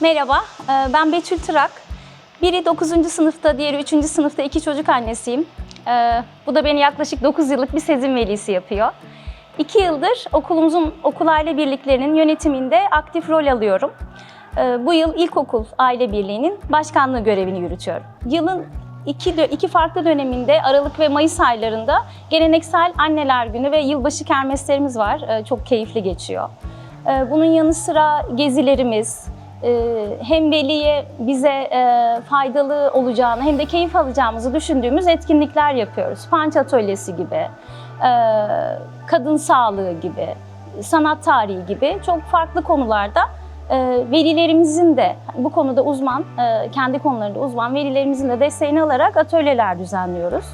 Merhaba, e, ben Betül Tırak. Biri 9. sınıfta, diğeri 3. sınıfta iki çocuk annesiyim. E, Bu da beni yaklaşık 9 yıllık bir sezin velisi yapıyor. 2 yıldır okulumuzun okul aile birliklerinin yönetiminde aktif rol alıyorum. E, Bu yıl ilkokul aile birliğinin başkanlığı görevini yürütüyorum. Yılın iki, iki farklı döneminde Aralık ve Mayıs aylarında geleneksel anneler günü ve yılbaşı kermeslerimiz var. Çok keyifli geçiyor. Bunun yanı sıra gezilerimiz, hem veliye bize e, faydalı olacağını hem de keyif alacağımızı düşündüğümüz etkinlikler yapıyoruz. Panç atölyesi gibi, e, kadın sağlığı gibi, sanat tarihi gibi çok farklı konularda e, velilerimizin de bu konuda uzman, kendi konularında uzman velilerimizin de desteğini alarak atölyeler düzenliyoruz.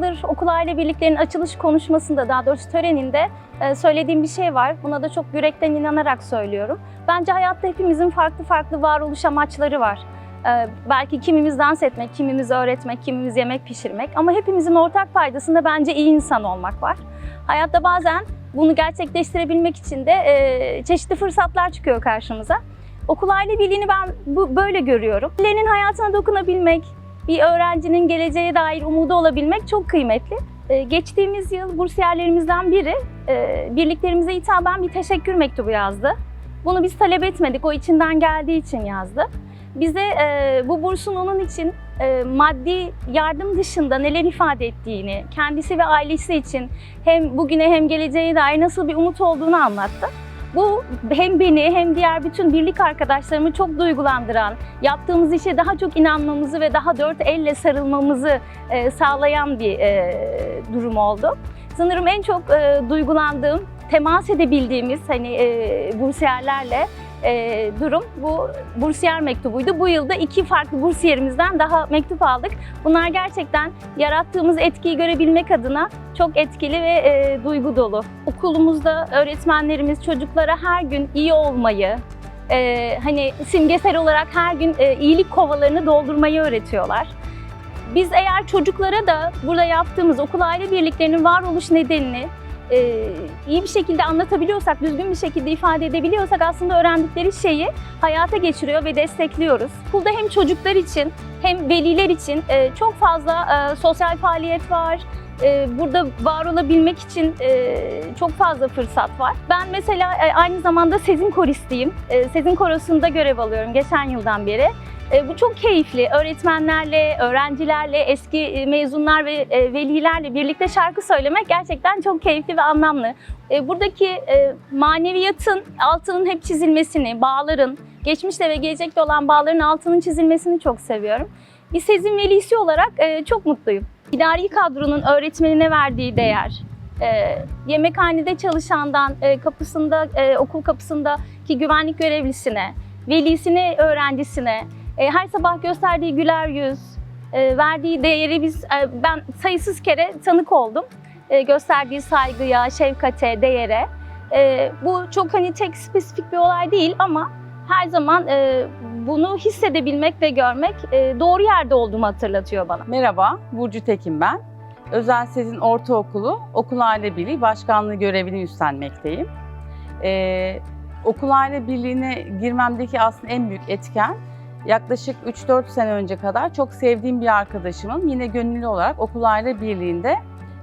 Yıldır Okul aile birliklerinin açılış konuşmasında daha doğrusu töreninde e, söylediğim bir şey var. Buna da çok yürekten inanarak söylüyorum. Bence hayatta hepimizin farklı farklı varoluş amaçları var. E, belki kimimiz dans etmek, kimimiz öğretmek, kimimiz yemek pişirmek ama hepimizin ortak paydasında bence iyi insan olmak var. Hayatta bazen bunu gerçekleştirebilmek için de e, çeşitli fırsatlar çıkıyor karşımıza. Okul aile birliğini ben bu, böyle görüyorum. Birilerinin hayatına dokunabilmek, bir öğrencinin geleceğe dair umudu olabilmek çok kıymetli. Ee, Geçtiğimiz yıl bursiyerlerimizden biri e, birliklerimize hitaben bir teşekkür mektubu yazdı. Bunu biz talep etmedik, o içinden geldiği için yazdı. Bize e, bu bursun onun için e, maddi yardım dışında neler ifade ettiğini, kendisi ve ailesi için hem bugüne hem geleceğe dair nasıl bir umut olduğunu anlattı. Bu hem beni hem diğer bütün birlik arkadaşlarımı çok duygulandıran, yaptığımız işe daha çok inanmamızı ve daha dört elle sarılmamızı e, sağlayan bir e, durum oldu. Sanırım en çok e, duygulandığım, temas edebildiğimiz hani bursiyerlerle e, durum bu bursiyer mektubuydu. Bu yılda iki farklı bursiyerimizden daha mektup aldık. Bunlar gerçekten yarattığımız etkiyi görebilmek adına çok etkili ve e, duygu dolu. Okulumuzda öğretmenlerimiz çocuklara her gün iyi olmayı, e, hani simgesel olarak her gün e, iyilik kovalarını doldurmayı öğretiyorlar. Biz eğer çocuklara da burada yaptığımız okul aile birliklerinin varoluş nedenini e, iyi bir şekilde anlatabiliyorsak, düzgün bir şekilde ifade edebiliyorsak aslında öğrendikleri şeyi hayata geçiriyor ve destekliyoruz. Okulda hem çocuklar için hem veliler için e, çok fazla e, sosyal faaliyet var. E, burada var olabilmek için e, çok fazla fırsat var. Ben mesela e, aynı zamanda Sezin koristiyim. E, Sezin korosunda görev alıyorum geçen yıldan beri. Bu çok keyifli. Öğretmenlerle, öğrencilerle, eski mezunlar ve velilerle birlikte şarkı söylemek gerçekten çok keyifli ve anlamlı. Buradaki maneviyatın altının hep çizilmesini, bağların, geçmişte ve gelecekte olan bağların altının çizilmesini çok seviyorum. Bir sezin velisi olarak çok mutluyum. İdari kadronun öğretmenine verdiği değer, e, yemekhanede çalışandan e, kapısında, e, okul kapısındaki güvenlik görevlisine, velisine, öğrencisine, e, her sabah gösterdiği güler yüz, e, verdiği değeri biz e, ben sayısız kere tanık oldum. E, gösterdiği saygıya, şefkate, değere. E, bu çok hani tek spesifik bir olay değil ama her zaman e, bunu hissedebilmek ve görmek e, doğru yerde olduğumu hatırlatıyor bana. Merhaba, Burcu Tekin ben. Özel Sezin Ortaokulu Okul Aile Birliği Başkanlığı görevini üstlenmekteyim. Ee, Okul Aile Birliği'ne girmemdeki aslında en büyük etken yaklaşık 3-4 sene önce kadar çok sevdiğim bir arkadaşımın yine gönüllü olarak Okul Aile Birliği'nde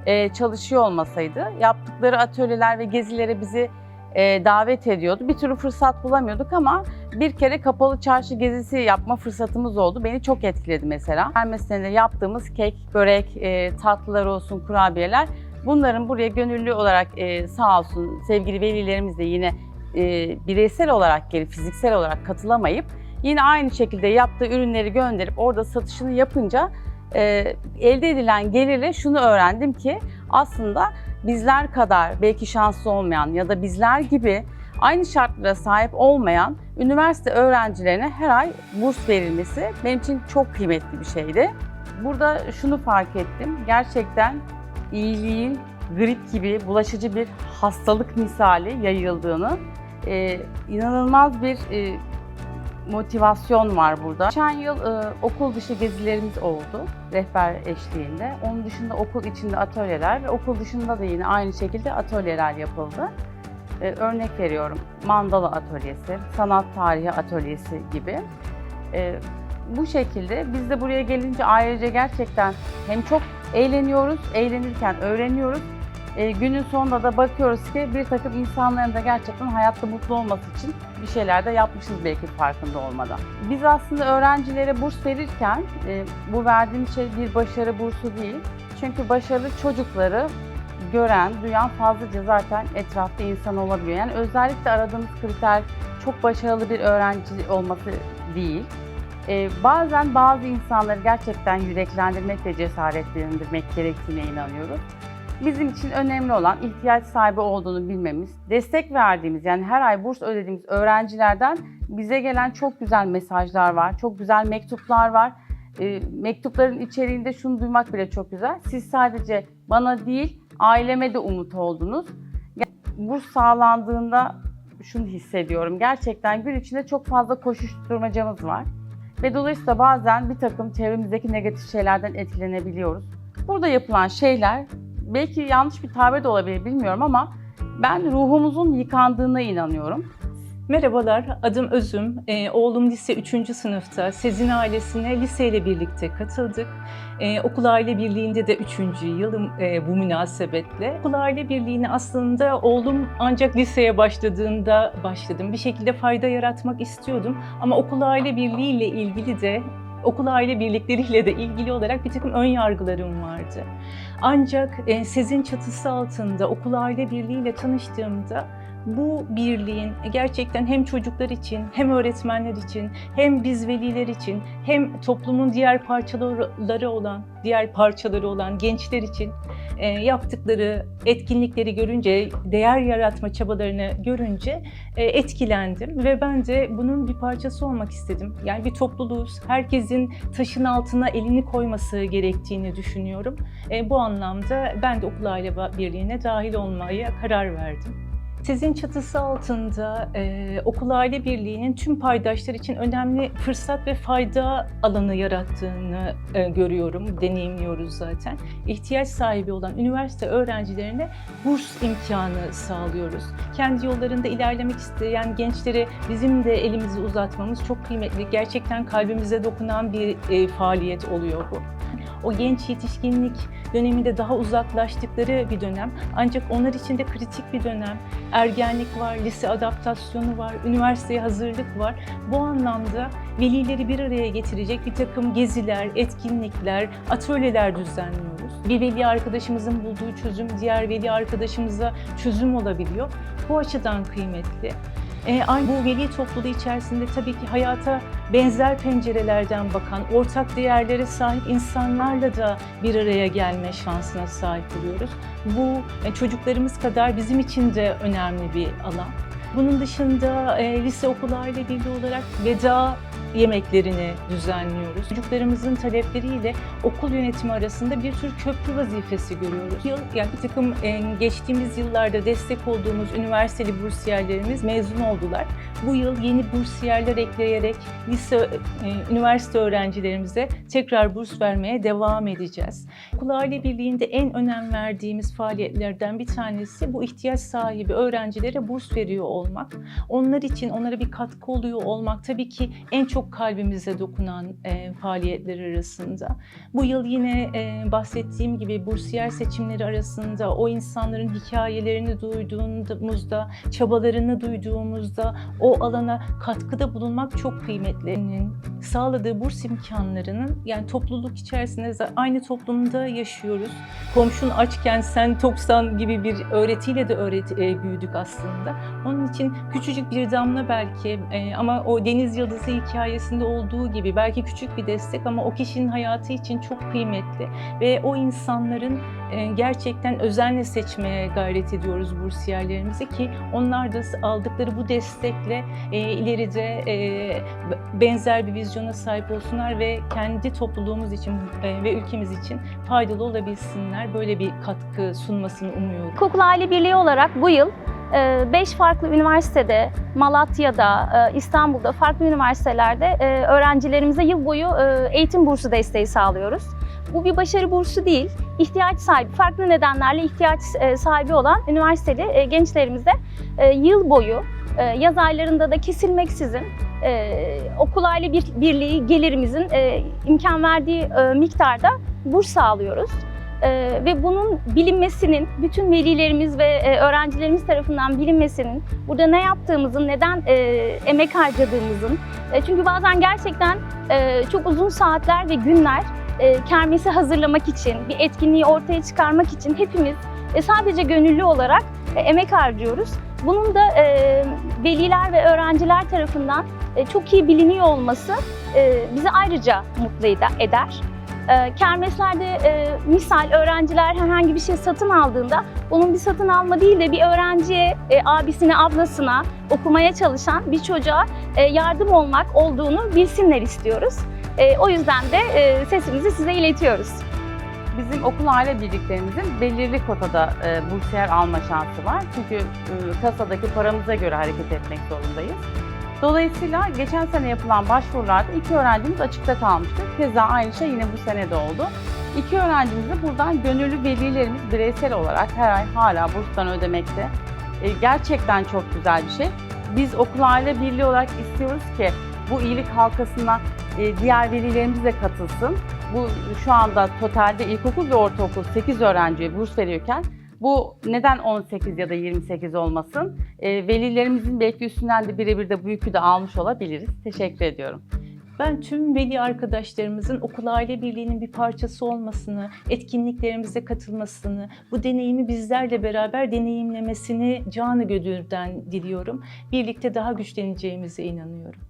e, çalışıyor olmasaydı. Yaptıkları atölyeler ve gezilere bizi e, davet ediyordu. Bir türlü fırsat bulamıyorduk ama bir kere kapalı çarşı gezisi yapma fırsatımız oldu. Beni çok etkiledi mesela. Her meselede yaptığımız kek, börek, e, tatlılar olsun, kurabiyeler. Bunların buraya gönüllü olarak e, sağ olsun sevgili velilerimiz de yine e, bireysel olarak gelip fiziksel olarak katılamayıp yine aynı şekilde yaptığı ürünleri gönderip orada satışını yapınca e, elde edilen gelirle şunu öğrendim ki aslında bizler kadar belki şanslı olmayan ya da bizler gibi aynı şartlara sahip olmayan üniversite öğrencilerine her ay burs verilmesi benim için çok kıymetli bir şeydi. Burada şunu fark ettim. Gerçekten iyiliğin grip gibi bulaşıcı bir hastalık misali yayıldığını, e, inanılmaz bir e, motivasyon var burada. Geçen yıl e, okul dışı gezilerimiz oldu rehber eşliğinde. Onun dışında okul içinde atölyeler ve okul dışında da yine aynı şekilde atölyeler yapıldı. E, örnek veriyorum, mandala atölyesi, sanat tarihi atölyesi gibi. E, bu şekilde biz de buraya gelince ayrıca gerçekten hem çok eğleniyoruz, eğlenirken öğreniyoruz. E, günün sonunda da bakıyoruz ki bir takım insanların da gerçekten hayatta mutlu olması için bir şeyler de yapmışız belki farkında olmadan. Biz aslında öğrencilere burs verirken e, bu verdiğimiz şey bir başarı bursu değil. Çünkü başarılı çocukları gören, duyan fazlaca zaten etrafta insan olabiliyor. Yani özellikle aradığımız kriter çok başarılı bir öğrenci olması değil. Ee, bazen bazı insanları gerçekten yüreklendirmek ve cesaretlendirmek gerektiğine inanıyoruz. Bizim için önemli olan ihtiyaç sahibi olduğunu bilmemiz, destek verdiğimiz yani her ay burs ödediğimiz öğrencilerden bize gelen çok güzel mesajlar var, çok güzel mektuplar var. E, mektupların içeriğinde şunu duymak bile çok güzel. Siz sadece bana değil, aileme de umut oldunuz. Burs sağlandığında şunu hissediyorum. Gerçekten gün içinde çok fazla koşuşturmacamız var. Ve dolayısıyla bazen bir takım çevremizdeki negatif şeylerden etkilenebiliyoruz. Burada yapılan şeyler belki yanlış bir tabir de olabilir bilmiyorum ama ben ruhumuzun yıkandığına inanıyorum. Merhabalar, adım Özüm. Ee, oğlum lise 3. sınıfta. Sezin ailesine liseyle birlikte katıldık. Ee, okul aile birliğinde de 3. yılım e, bu münasebetle. Okul aile birliğini aslında oğlum ancak liseye başladığında başladım. Bir şekilde fayda yaratmak istiyordum. Ama okul aile birliği ile ilgili de okul aile birlikleriyle de ilgili olarak bir takım ön yargılarım vardı. Ancak e, Sezin çatısı altında okul aile birliği ile tanıştığımda bu birliğin gerçekten hem çocuklar için, hem öğretmenler için, hem biz veliler için, hem toplumun diğer parçaları olan, diğer parçaları olan gençler için e, yaptıkları etkinlikleri görünce, değer yaratma çabalarını görünce e, etkilendim ve ben de bunun bir parçası olmak istedim. Yani bir topluluğuz, herkesin taşın altına elini koyması gerektiğini düşünüyorum. E, bu anlamda ben de okul aile birliğine dahil olmaya karar verdim. Sizin çatısı altında e, Okul Aile Birliği'nin tüm paydaşlar için önemli fırsat ve fayda alanı yarattığını e, görüyorum, deneyimliyoruz zaten. İhtiyaç sahibi olan üniversite öğrencilerine burs imkanı sağlıyoruz. Kendi yollarında ilerlemek isteyen gençlere bizim de elimizi uzatmamız çok kıymetli. Gerçekten kalbimize dokunan bir e, faaliyet oluyor bu o genç yetişkinlik döneminde daha uzaklaştıkları bir dönem. Ancak onlar için de kritik bir dönem. Ergenlik var, lise adaptasyonu var, üniversiteye hazırlık var. Bu anlamda velileri bir araya getirecek bir takım geziler, etkinlikler, atölyeler düzenliyoruz. Bir veli arkadaşımızın bulduğu çözüm diğer veli arkadaşımıza çözüm olabiliyor. Bu açıdan kıymetli. E, aynı bu veli topluluğu içerisinde tabii ki hayata benzer pencerelerden bakan, ortak değerlere sahip insanlarla da bir araya gelme şansına sahip oluyoruz. Bu e, çocuklarımız kadar bizim için de önemli bir alan. Bunun dışında e, lise okul aile birliği olarak veda yemeklerini düzenliyoruz. Çocuklarımızın talepleriyle okul yönetimi arasında bir tür köprü vazifesi görüyoruz. Yıl, yani bir takım e, geçtiğimiz yıllarda destek olduğumuz üniversiteli bursiyerlerimiz mezun oldular. Bu yıl yeni bursiyerler ekleyerek lise, e, üniversite öğrencilerimize tekrar burs vermeye devam edeceğiz. Okul Aile Birliği'nde en önem verdiğimiz faaliyetlerden bir tanesi bu ihtiyaç sahibi öğrencilere burs veriyor olmak. Onlar için onlara bir katkı oluyor olmak tabii ki en çok kalbimize dokunan e, faaliyetler arasında. Bu yıl yine e, bahsettiğim gibi bursiyer seçimleri arasında o insanların hikayelerini duyduğumuzda, çabalarını duyduğumuzda o alana katkıda bulunmak çok kıymetli. Sağladığı burs imkanlarının yani topluluk içerisinde aynı toplumda yaşıyoruz. Komşun açken sen toksan gibi bir öğretiyle de öğret e, büyüdük aslında. Onun için küçücük bir damla belki e, ama o deniz yıldızı hikayesinde olduğu gibi belki küçük bir destek ama o kişinin hayatı için çok kıymetli ve o insanların gerçekten özenle seçmeye gayret ediyoruz bursiyerlerimizi ki onlar da aldıkları bu destekle e, ileride e, benzer bir vizyona sahip olsunlar ve kendi topluluğumuz için e, ve ülkemiz için faydalı olabilsinler. Böyle bir katkı sunmasını umuyorum. Okul Aile Birliği olarak bu yıl 5 farklı üniversitede, Malatya'da, e, İstanbul'da, farklı üniversitelerde e, öğrencilerimize yıl boyu e, eğitim bursu desteği sağlıyoruz. Bu bir başarı bursu değil. İhtiyaç sahibi, farklı nedenlerle ihtiyaç e, sahibi olan üniversiteli e, gençlerimize e, yıl boyu yaz aylarında da kesilmeksizin okul aile bir, birliği gelirimizin imkan verdiği miktarda burs sağlıyoruz. E, ve bunun bilinmesinin, bütün velilerimiz ve e, öğrencilerimiz tarafından bilinmesinin, burada ne yaptığımızın, neden e, emek harcadığımızın, e, çünkü bazen gerçekten e, çok uzun saatler ve günler e, kermesi hazırlamak için, bir etkinliği ortaya çıkarmak için hepimiz e, sadece gönüllü olarak e, emek harcıyoruz. Bunun da e, veliler ve öğrenciler tarafından e, çok iyi biliniyor olması e, bizi ayrıca mutlu eder. E, kermeslerde e, misal öğrenciler herhangi bir şey satın aldığında bunun bir satın alma değil de bir öğrenciye, e, abisine, ablasına okumaya çalışan bir çocuğa e, yardım olmak olduğunu bilsinler istiyoruz. E, o yüzden de e, sesimizi size iletiyoruz. Bizim okul aile birliklerimizin belirli kotada e, bursiyer alma şansı var. Çünkü e, kasadaki paramıza göre hareket etmek zorundayız. Dolayısıyla geçen sene yapılan başvurularda iki öğrencimiz açıkta kalmıştı. Keza aynı şey yine bu sene de oldu. İki öğrencimizi buradan gönüllü velilerimiz bireysel olarak her ay hala burstan ödemekte. E, gerçekten çok güzel bir şey. Biz okul aile birliği olarak istiyoruz ki bu iyilik halkasına diğer velilerimiz de katılsın. Bu şu anda totalde ilkokul ve ortaokul 8 öğrenciye burs veriyorken bu neden 18 ya da 28 olmasın? E, velilerimizin belki üstünden de birebir de bu yükü de almış olabiliriz. Teşekkür ediyorum. Ben tüm veli arkadaşlarımızın okul aile birliğinin bir parçası olmasını, etkinliklerimize katılmasını, bu deneyimi bizlerle beraber deneyimlemesini canı gönülden diliyorum. Birlikte daha güçleneceğimize inanıyorum.